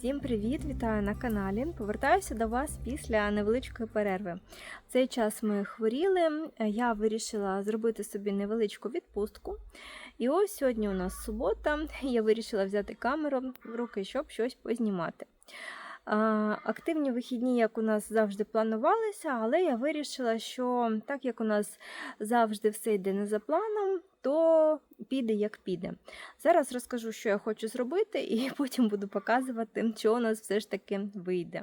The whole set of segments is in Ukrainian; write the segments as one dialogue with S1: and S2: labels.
S1: Всім привіт! Вітаю на каналі. Повертаюся до вас після невеличкої перерви. В цей час ми хворіли. Я вирішила зробити собі невеличку відпустку. І ось сьогодні у нас субота. Я вирішила взяти камеру в руки, щоб щось познімати. Активні вихідні, як у нас завжди планувалися, але я вирішила, що так як у нас завжди все йде не за планом, то піде як піде. Зараз розкажу, що я хочу зробити, і потім буду показувати, що у нас все ж таки вийде.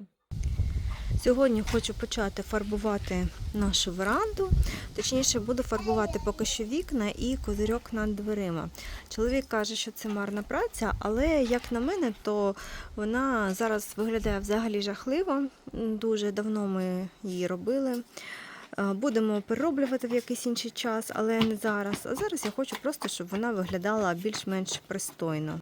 S1: Сьогодні хочу почати фарбувати нашу веранду. Точніше, буду фарбувати поки що вікна і козирьок над дверима. Чоловік каже, що це марна праця, але як на мене, то вона зараз виглядає взагалі жахливо. Дуже давно ми її робили. Е, Будемо перероблювати в якийсь інший час, але не зараз. А зараз я хочу просто, щоб вона виглядала більш-менш пристойно.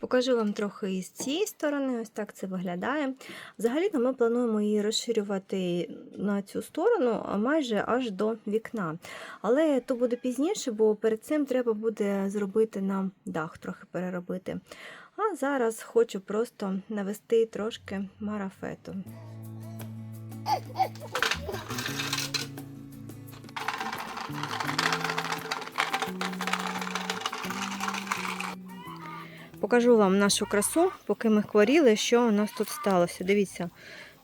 S1: Покажу вам трохи із цієї сторони, ось так це виглядає. Взагалі-то ми плануємо її розширювати на цю сторону, майже аж до вікна. Але то буде пізніше, бо перед цим треба буде зробити нам дах, трохи переробити. А зараз хочу просто навести трошки марафету. Покажу вам нашу красу, поки ми хворіли, що у нас тут сталося. Дивіться,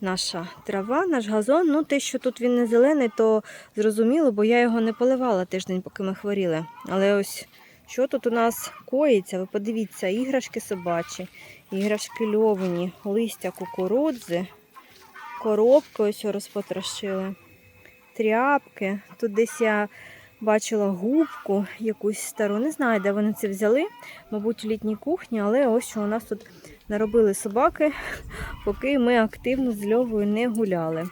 S1: наша трава, наш газон. Ну, те, що тут він не зелений, то зрозуміло, бо я його не поливала тиждень, поки ми хворіли. Але ось що тут у нас коїться, ви подивіться, іграшки собачі, іграшки льовені, листя кукурудзи, коробки ось розпотрошили, тряпки. Тут десь я бачила губку якусь стару. Не знаю, де вони це взяли. Мабуть, в літній кухні, але ось що у нас тут наробили собаки, поки ми активно з льовою не гуляли.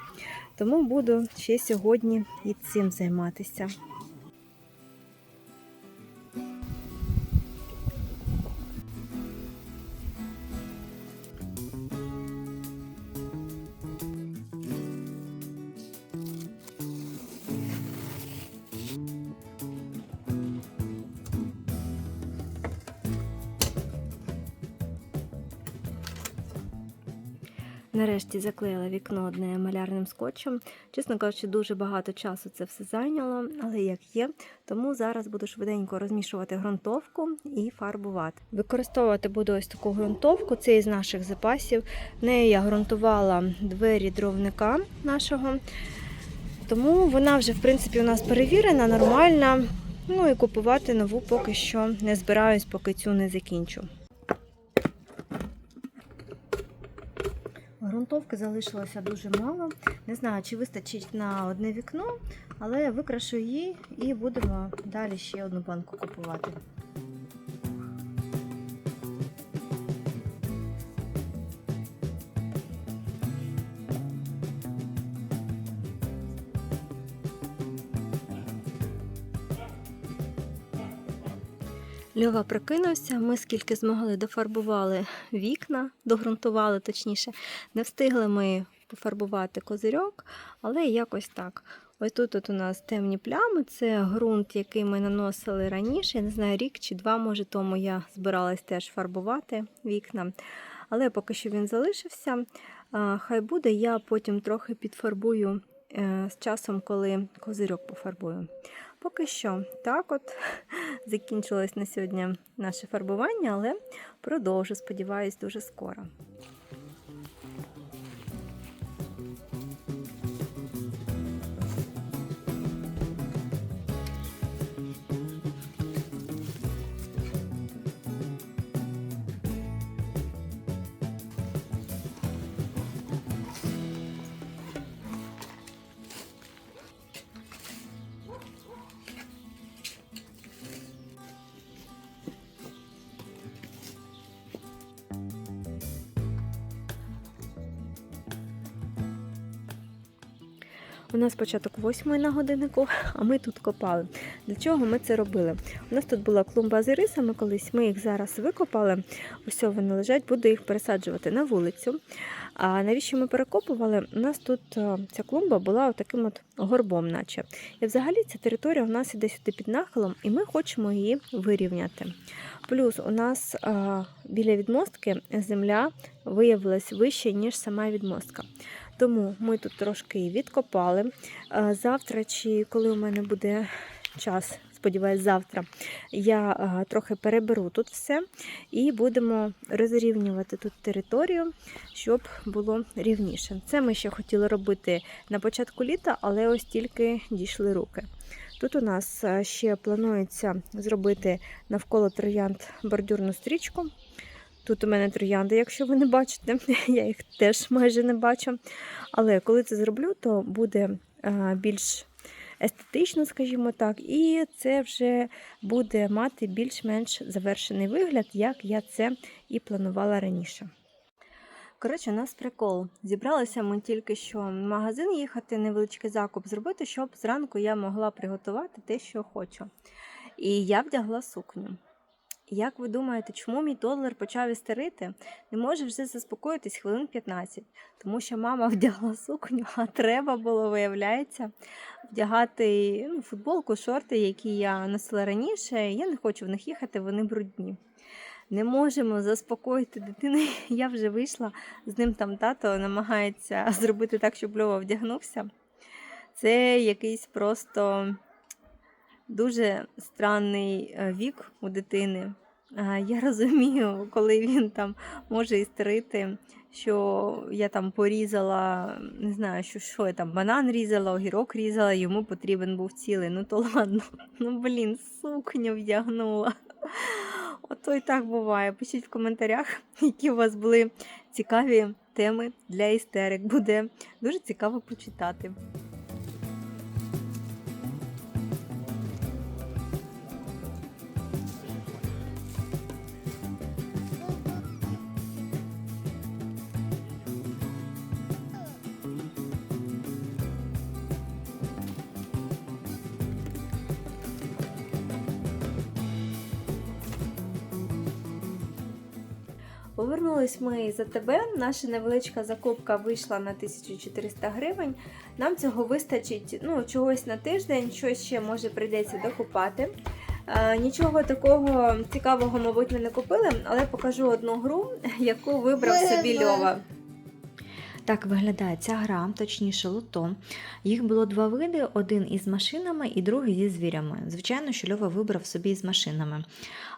S1: Тому буду ще сьогодні і цим займатися. Нарешті заклеїла вікно одне малярним скотчем. Чесно кажучи, дуже багато часу це все зайняло, але як є. Тому зараз буду швиденько розмішувати ґрунтовку і фарбувати. Використовувати буду ось таку ґрунтовку, це із наших запасів. Нею я ґрунтувала двері дровника нашого. Тому вона вже, в принципі, у нас перевірена, нормальна. Ну і купувати нову поки що не збираюсь, поки цю не закінчу. Грунтовки залишилося дуже мало. Не знаю, чи вистачить на одне вікно, але викрашу її і будемо далі ще одну банку купувати. Льова прокинувся, ми скільки змогли дофарбували вікна, догрунтували точніше. Не встигли ми пофарбувати козирьок, але якось так. Ось тут от у нас темні плями, це ґрунт, який ми наносили раніше. Я не знаю, рік чи два, може, тому я збиралась теж фарбувати вікна. Але поки що він залишився. Хай буде, я потім трохи підфарбую е, з часом, коли козирьок пофарбую. Поки що так от закінчилось на сьогодні наше фарбування, але продовжу, сподіваюсь, дуже скоро. У нас початок восьмої на годиннику, а ми тут копали. Для чого ми це робили? У нас тут була клумба з ірисами колись, ми їх зараз викопали. Ось вони лежать, буду їх пересаджувати на вулицю. А навіщо ми перекопували? У нас тут е, ця клумба була таким от горбом, наче. І взагалі ця територія у нас іде сюди під нахилом, і ми хочемо її вирівняти. Плюс у нас біля відмостки земля виявилась вище, ніж сама відмостка. Тому ми тут трошки відкопали. Завтра, чи коли у мене буде час, сподіваюсь, завтра, я трохи переберу тут все і будемо розрівнювати тут територію, щоб було рівніше. Це ми ще хотіли робити на початку літа, але ось тільки дійшли руки. Тут у нас е, ще планується зробити навколо троянд бордюрну стрічку. Тут у мене троянди, якщо ви не бачите, я їх теж майже не бачу. Але коли це зроблю, то буде е, більш естетично, скажімо так, і це вже буде мати більш-менш завершений вигляд, як я це і планувала раніше. Коротше, у нас прикол. Зібралися ми тільки що в магазин їхати, невеличкий закуп зробити, щоб зранку я могла приготувати те, що хочу. І я вдягла сукню. Як ви думаєте, чому мій тодлер почав істерити? Не може вже заспокоїтись хвилин 15, тому що мама вдягла сукню, а треба було, виявляється, вдягати ну, футболку, шорти, які я носила раніше. Я не хочу в них їхати, вони брудні. Не можемо заспокоїти дитину. Я вже вийшла, з ним там тато намагається зробити так, щоб Льова вдягнувся. Це якийсь просто дуже странний е, вік у дитини. Я розумію, коли він там може істерити, що я там порізала, не знаю, що, що я там банан різала, огірок різала, йому потрібен був цілий. Ну то ладно, ну блін, сукню вдягнула. Ото і так буває. Пишіть в коментарях, які у вас були цікаві теми для істерик. Буде дуже цікаво почитати. Повернулись ми за тебе. Наша невеличка закупка вийшла на 1400 гривень. Нам цього вистачить ну, чогось на тиждень, що ще може прийдеться докупати. Е, нічого такого цікавого, мабуть, ми не купили, але покажу одну гру, яку вибрав собі Льова. Так виглядає ця гра, точніше лото. Їх було два види: один із машинами і другий зі звірями. Звичайно, що Льова вибрав собі з машинами.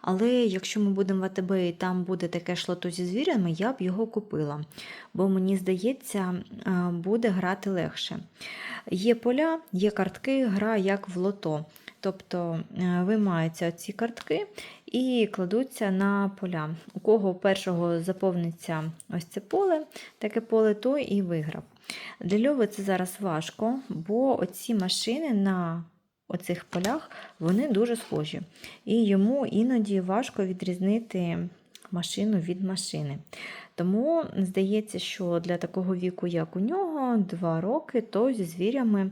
S1: Але якщо ми будемо в АТБ і там буде таке ж лото зі звірями, я б його купила. Бо мені здається, буде грати легше. Є поля, є картки, гра як в лото. Тобто виймаються ці картки і кладуться на поля. У кого першого заповниться ось це поле, таке поле, той і виграв. Для Льови це зараз важко, бо оці машини на оцих полях вони дуже схожі. І йому іноді важко відрізнити машину від машини. Тому здається, що для такого віку, як у нього, 2 роки, то зі звірями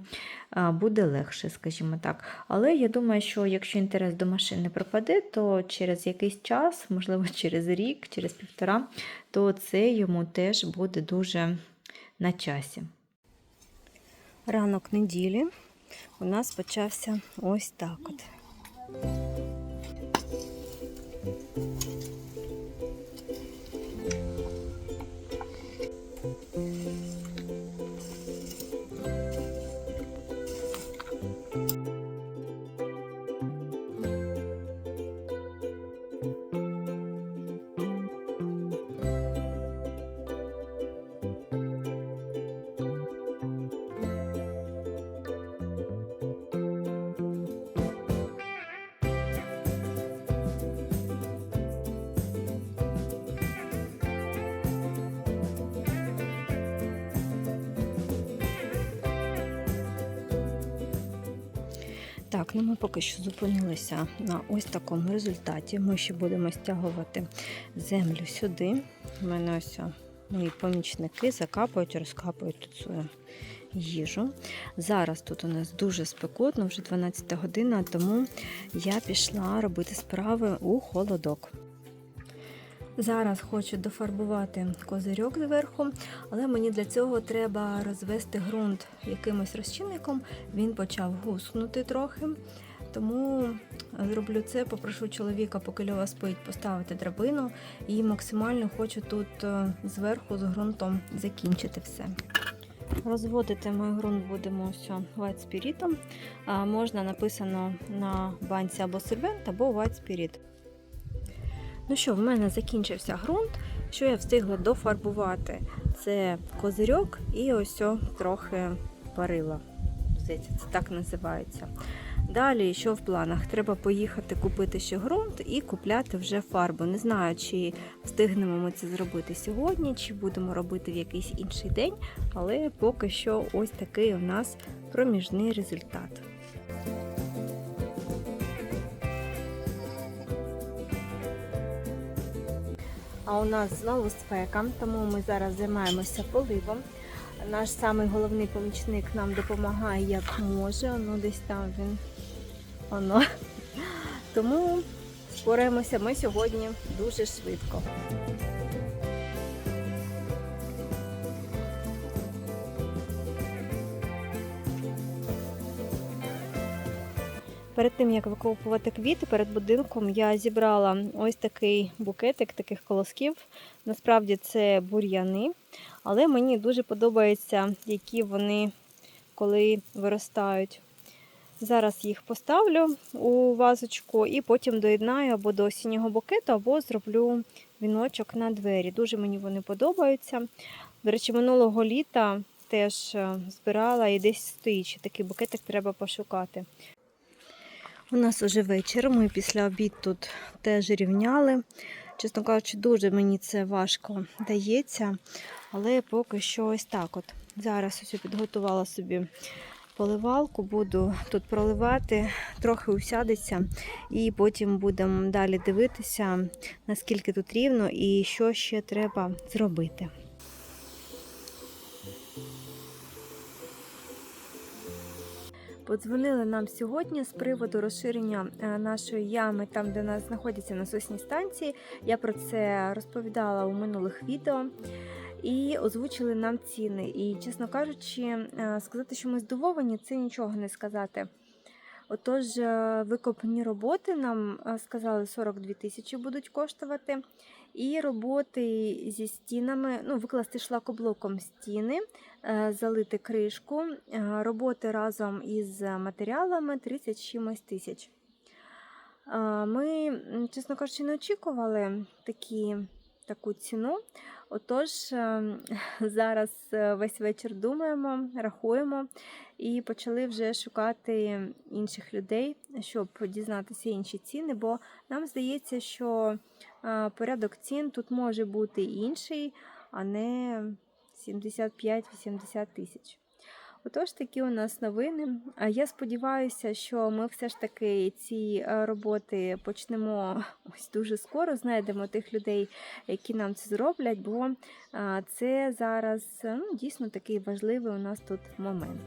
S1: буде легше, скажімо так. Але я думаю, що якщо інтерес до машини пропаде, то через якийсь час, можливо, через рік, через півтора, то це йому теж буде дуже на часі. Ранок неділі у нас почався ось так от. Так, ну ми поки що зупинилися на ось такому результаті. Ми ще будемо стягувати землю сюди. У мене ось мої помічники закапують, розкапують свою їжу. Зараз тут у нас дуже спекотно, вже 12 година, тому я пішла робити справи у холодок. Зараз хочу дофарбувати козирьок зверху, але мені для цього треба розвести ґрунт якимось розчинником. Він почав гуснути трохи. Тому зроблю це, попрошу чоловіка, поки Льова спить, поставити драбину і максимально хочу тут е, зверху з ґрунтом закінчити все. Розводити ми ґрунт будемо White. А, Можна написано на банці або сольвент, або White Spirit. Ну що, в мене закінчився ґрунт. Що я встигла дофарбувати? Це козирьок і ось трохи парила. Здається, це так називається. Далі, що в планах? Треба поїхати купити ще ґрунт і купляти вже фарбу. Не знаю, чи встигнемо ми це зробити сьогодні, чи будемо робити в якийсь інший день, але поки що ось такий у нас проміжний результат. А у нас знову спека, тому ми зараз займаємося поливом. Наш самий головний помічник нам допомагає як може. Ну, десь там він. Воно. Тому спораємося ми сьогодні дуже швидко. Перед тим як викопувати квіти перед будинком, я зібрала ось такий букетик таких колосків. Насправді це бур'яни, але мені дуже подобається, які вони коли виростають. Зараз їх поставлю у вазочку і потім доєднаю або до осіннього букету, або зроблю віночок на двері. Дуже мені вони подобаються. До речі, минулого літа теж е, збирала і десь стоїть. Такий букетик треба пошукати. У нас уже вечір. Ми після обід тут теж рівняли. Чесно кажучи, дуже мені це важко дається, але поки що ось так. от. Зараз ось підготувала собі поливалку, буду тут проливати, трохи усядеться, і потім будемо далі дивитися, наскільки тут рівно і що ще треба зробити. Подзвонили нам сьогодні з приводу розширення е, нашої ями, там де нас знаходяться насосні станції. Я про це розповідала у минулих відео. І озвучили нам ціни. І, чесно кажучи, е, сказати, що ми здивовані, це нічого не сказати. Отож, е, викопні роботи нам сказали 42 тисячі будуть коштувати. І роботи зі стінами, ну, викласти шлакоблоком стіни, залити кришку, роботи разом із матеріалами 30 чимось тисяч. Ми, чесно кажучи, не очікували такі, таку ціну. Отож, ем, зараз е, весь вечір думаємо, рахуємо і почали вже шукати інших людей, щоб дізнатися інші ціни, бо нам здається, що е, порядок цін тут може бути інший, а не 75-80 тисяч. Отож, такі у нас новини. Я сподіваюся, що ми все ж таки ці е, роботи почнемо ось дуже скоро. Знайдемо тих людей, які нам це зроблять, бо це зараз ну, дійсно такий важливий у нас тут момент.